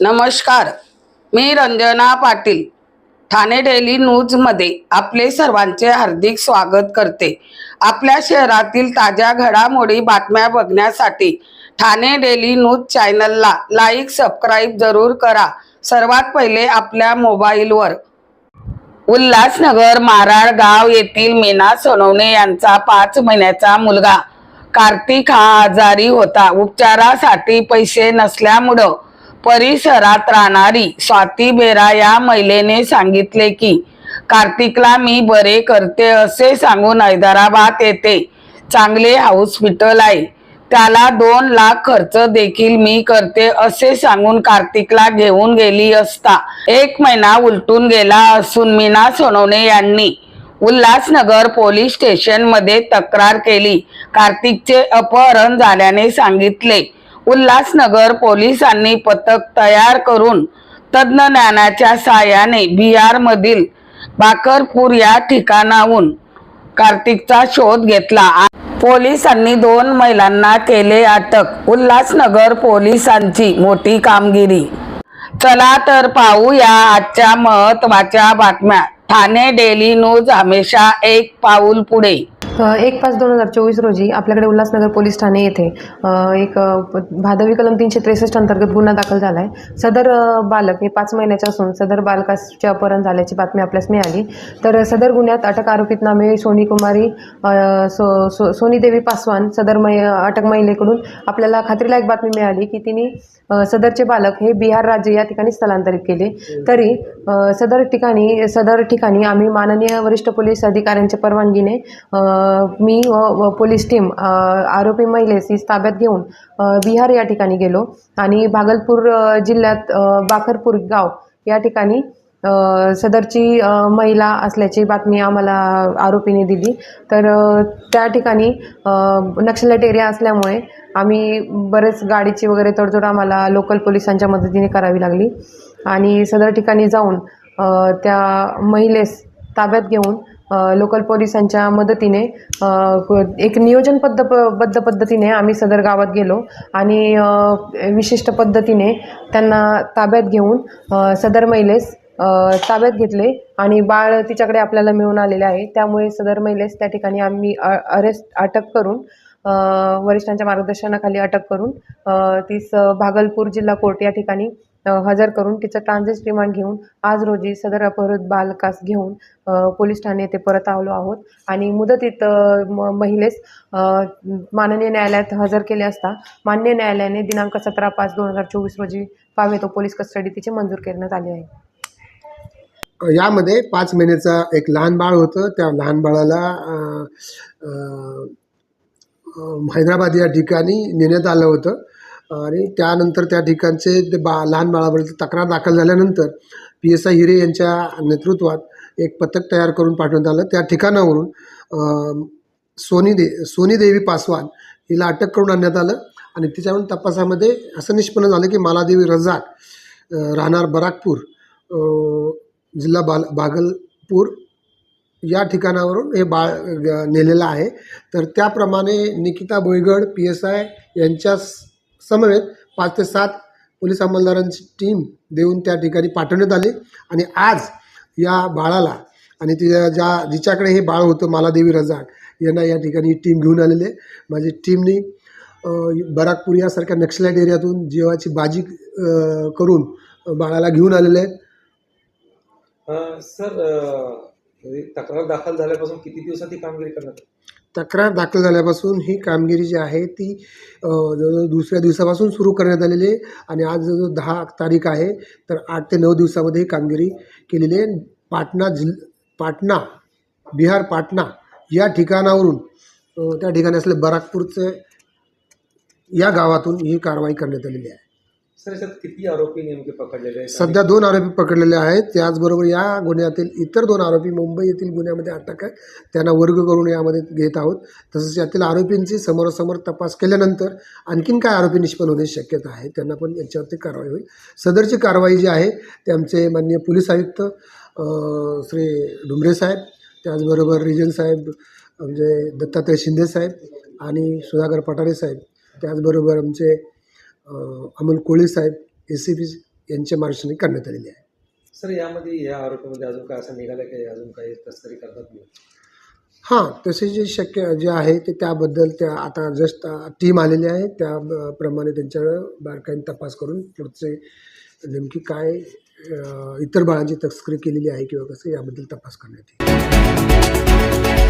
नमस्कार. मी रंजना पाटील. ठाणे डेली न्यूजमध्ये आपले सर्वांचे हार्दिक स्वागत करते. आपल्या शहरातील ताज्या घडामोडी बातम्या बघण्यासाठी ठाणे डेली न्यूज चॅनलला लाईक सबस्क्राईब जरूर करा. सर्वात पहिले आपल्या मोबाईलवर. उल्हासनगर माराळ गाव येथील मीना सोनवणे यांचा पाच महिन्याचा मुलगा कार्तिक हा आजारी होता. उपचारासाठी पैसे नसल्यामुळं परिसरात राहणारी स्वाती बेरा या महिलेने सांगितले की कार्तिकला मी बरे करते असे सांगून हैदराबाद येथे चांगले हॉस्पिटल आहे. त्याला दोन लाख खर्च देखील मी करते असे सांगून कार्तिकला घेऊन गेली असता. एक महिना उलटून गेला असून मीना सोनवणे यांनी उल्हासनगर पोलीस स्टेशनमध्ये तक्रार केली. कार्तिकचे अपहरण झाल्याने सांगितले. उल्हासनगर पोलिसांनी पथक तयार करून तज्ञ ज्ञानाच्या साहाय्याने बिहारमधील बाकरपूर या ठिकाणाहून कार्तिकचा शोध घेतला. पोलिसांनी दोन महिलांना केले अटक उल्हासनगर पोलिसांची मोठी कामगिरी. चला तर पाहूया आजच्या महत्त्वाच्या बातम्या. ठाणे डेली न्यूज हमेशा एक पाऊल पुढे. एक पाच दोन हजार चोवीस रोजी आपल्याकडे उल्हासनगर पोलीस ठाणे येथे एक भादवी कलम तीनशे त्रेसष्ट अंतर्गत गुन्हा दाखल झाला आहे सदर बालक हे पाच महिन्याचे असून सदर बालकाचे अपहरण झाल्याची बातमी आपल्यास मिळाली. तर सदर गुन्ह्यात अटक आरोपीत नामे सोनी कुमारी सो सो सोनीदेवी पासवान. सदर मै अटक महिलेकडून आपल्याला खात्रीलायक बातमी मिळाली की तिने सदरचे बालक हे बिहार राज्य या ठिकाणी स्थलांतरित केले. तरी सदर ठिकाणी सदर ठिकाणी आम्ही माननीय वरिष्ठ पोलीस अधिकाऱ्यांच्या परवानगीने मी व पोलीस टीम आरोपी महिलेस ही ताब्यात घेऊन बिहार या ठिकाणी गेलो. आणि भागलपूर जिल्ह्यात बाखरपूर गाव या ठिकाणी सदरची महिला असल्याची बातमी आम्हाला आरोपीने दिली. तर त्या ठिकाणी नक्षलट एरिया असल्यामुळे आम्ही बरेच गाडीची वगैरे तडजोड आम्हाला लोकल पोलिसांच्या मदतीने करावी लागली. आणि सदर ठिकाणी जाऊन त्या महिलेस ताब्यात घेऊन लोकल पोलिसांच्या मदतीने एक नियोजनबद्ध प- बद्ध पद्धतीने आम्ही सदर गावात गेलो आणि विशिष्ट पद्धतीने त्यांना ताब्यात घेऊन सदर महिलेस ताब्यात घेतले आणि बाळ तिच्याकडे आपल्याला मिळून आलेले आहे. त्यामुळे सदर महिलेस त्या ठिकाणी आम्ही अरेस्ट अटक करून वरिष्ठांच्या मार्गदर्शनाखाली अटक करून तीस भागलपूर जिल्हा कोर्ट या ठिकाणी हजर करून तिचं ट्रान्झिट रिमांड घेऊन आज रोजी सदर अपहृत बालकास घेऊन पोलीस ठाणे येथे परत आलो आहोत. आणि मुदतीत म- महिलेस माननीय न्यायालयात हजर केले असता मान्य न्यायालयाने दिनांक सतरा पाच दोन हजार चोवीस रोजी पावे तो पोलीस कस्टडी तिची मंजूर करण्यात आली आहे. यामध्ये पाच महिन्याचा एक लहान बाळ होतं. त्या लहान बाळाला हैदराबाद या ठिकाणी नेण्यात आलं होतं. आणि त्यानंतर त्या ठिकाणचे ते बा लहान बाळावरील तक्रार दाखल झाल्यानंतर पी एस आय हिरे यांच्या नेतृत्वात एक पथक तयार करून पाठवण्यात आलं. त्या ठिकाणावरून सोनी दे सोनी देवी पासवान हिला अटक करून आणण्यात आलं आणि तिच्यावरून तपासामध्ये असं निष्पन्न झालं की मालादेवी रजाक राहणार बराकपूर जिल्हा बाल भागलपूर या ठिकाणावरून हे बाळ नेलेलं आहे. तर त्याप्रमाणे Nikita Boygad P S I यांच्या समवेत पाच ते सात पोलीस अंमलदारांची टीम देऊन त्या ठिकाणी पाठवण्यात आली. आणि आज या बाळाला आणि तिच्या ज्या जिच्याकडे हे बाळ होतं मालादेवी रजाक यांना या ठिकाणी टीम घेऊन आलेली आहे. माझी टीमनी बराकपूर यासारख्या नक्षलाईट एरियातून जीवाची बाजी करून बाळाला घेऊन आलेले आहेत. सर म्हणजे तक्रार दाखल झाल्यापासून किती दिवसात ही कामगिरी करण्यात तक्रार दाखल झाल्यापासून ही कामगिरी जी आहे ती जवळजवळ दुसऱ्या दिवसापासून सुरू करण्यात आलेली आहे आणि आज जवळजवळ दहा तारीख आहे तर आठ ते नऊ दिवसामध्ये ही कामगिरी केलेली आहे. पाटणा जिल पाटणा बिहार पाटणा या ठिकाणावरून त्या ठिकाणी असले बराकपूरचे या गावातून ही कारवाई करण्यात आलेली आहे. सर किती आरोपी नेमके पकडलेले आहेत? सध्या दोन आरोपी पकडलेले आहेत. त्याचबरोबर या गुन्ह्यातील इतर दोन आरोपी मुंबई येथील गुन्ह्यामध्ये अटक आहे त्यांना वर्ग करून यामध्ये घेत आहोत. तसंच यातील आरोपींची समोरासमोर तपास केल्यानंतर आणखीन काय आरोपी निष्पन्न होण्याची शक्यता आहे त्यांना पण याच्यावरती कारवाई होईल. सदरची कारवाई जी आहे ते आमचे माननीय पोलीस आयुक्त श्री डुमरे साहेब त्याचबरोबर रिजन साहेब म्हणजे दत्तात्रय शिंदे साहेब आणि सुधाकर पठारे साहेब त्याचबरोबर आमचे अमोल कोळी साहेब ए सी पी यांच्या मार्गदर्शनाने करण्यात आलेली आहे. सर यामध्ये या आरोपीमध्ये अजून काय असं निघालं की अजून काही तस्करी करतात मी हां तसे जे शक्य जे आहे ते त्याबद्दल त्या आता जस्ट टीम आलेली आहे. त्या ब- प्रमाणे त्यांच्यावर बारकाईने तपास करून पुढचे नेमकी काय अ, इतर बाळांची तस्करी केलेली आहे किंवा कसं याबद्दल तपास करण्यात येईल.